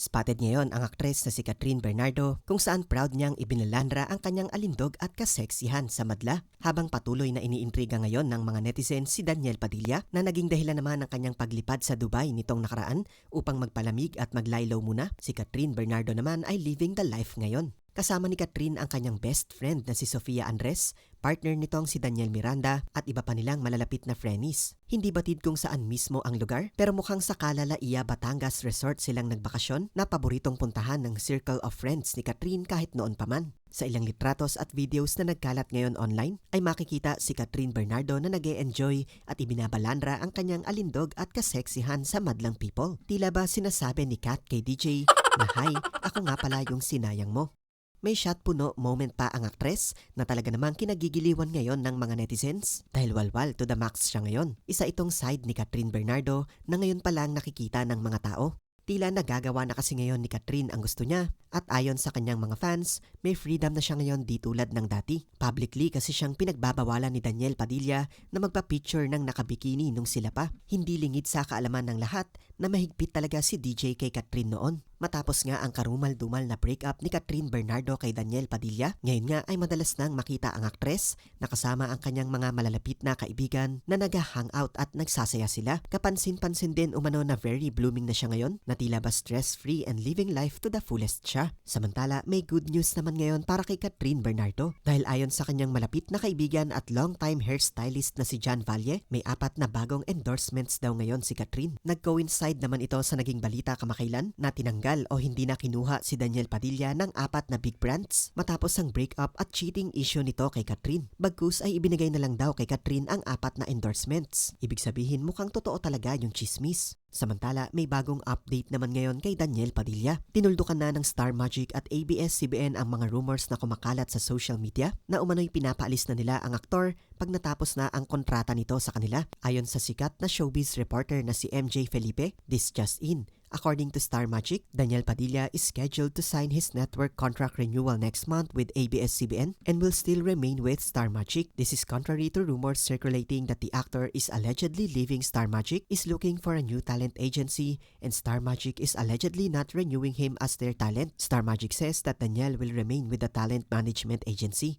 Spotted ngayon ang aktres na si Catherine Bernardo kung saan proud niyang ibinalandra ang kanyang alindog at kaseksihan sa madla habang patuloy na iniintriga ngayon ng mga netizens si Daniel Padilla na naging dahilan naman ng kanyang paglipad sa Dubai nitong nakaraan upang magpalamig at maglaylaw muna. Si Catherine Bernardo naman ay living the life ngayon. Kasama ni Catherine ang kanyang best friend na si Sofia Andres, partner nitong si Daniel Miranda at iba pa nilang malalapit na friendies. Hindi batid kung saan mismo ang lugar pero mukhang sa Kalalaiya, Batangas Resort silang nagbakasyon na paboritong puntahan ng circle of friends ni Catherine kahit noon pa man. Sa ilang litratos at videos na nagkalat ngayon online ay makikita si Catherine Bernardo na nag enjoy at ibinabalandra ang kanyang alindog at kaseksihan sa madlang people. Tila ba sinasabi ni Kat kay DJ na hi, ako nga pala yung sinayang mo. May shot puno moment pa ang aktres na talaga namang kinagigiliwan ngayon ng mga netizens dahil walwal to the max siya ngayon. Isa itong side ni Catherine Bernardo na ngayon pa lang nakikita ng mga tao. Tila nagagawa na kasi ngayon ni Catherine ang gusto niya at ayon sa kanyang mga fans, may freedom na siya ngayon di tulad ng dati. Publicly kasi siyang pinagbabawalan ni Daniel Padilla na magpa-picture ng nakabikini nung sila pa. Hindi lingid sa kaalaman ng lahat na mahigpit talaga si DJ kay Catherine noon. Matapos nga ang karumal-dumal na breakup ni Catherine Bernardo kay Daniel Padilla, ngayon nga ay madalas nang makita ang aktres na kasama ang kanyang mga malalapit na kaibigan na nag-hangout at nagsasaya sila. Kapansin-pansin din umano na very blooming na siya ngayon, na tila ba stress-free and living life to the fullest siya. Samantala, may good news naman ngayon para kay Catherine Bernardo dahil ayon sa kanyang malapit na kaibigan at long-time hairstylist na si John Valle, may apat na bagong endorsements daw ngayon si Catherine. Nag-coincide naman ito sa naging balita kamakailan na tinanggal o hindi na kinuha si Daniel Padilla ng apat na big brands matapos ang breakup at cheating issue nito kay Catherine. Bagkus ay ibinigay na lang daw kay Catherine ang apat na endorsements. Ibig sabihin mukhang totoo talaga yung chismis. Samantala, may bagong update naman ngayon kay Daniel Padilla. Tinuldukan na ng Star Magic at ABS-CBN ang mga rumors na kumakalat sa social media na umano'y pinapaalis na nila ang aktor pag natapos na ang kontrata nito sa kanila. Ayon sa sikat na showbiz reporter na si MJ Felipe, this just in. According to Star Magic, Daniel Padilla is scheduled to sign his network contract renewal next month with ABS-CBN and will still remain with Star Magic. This is contrary to rumors circulating that the actor is allegedly leaving Star Magic, is looking for a new talent agency, and Star Magic is allegedly not renewing him as their talent. Star Magic says that Daniel will remain with the talent management agency.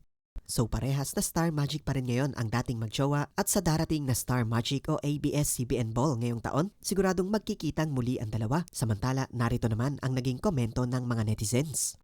So parehas na Star Magic pa rin ngayon ang dating magjowa at sa darating na Star Magic o ABS-CBN Ball ngayong taon, siguradong magkikitang muli ang dalawa. Samantala, narito naman ang naging komento ng mga netizens.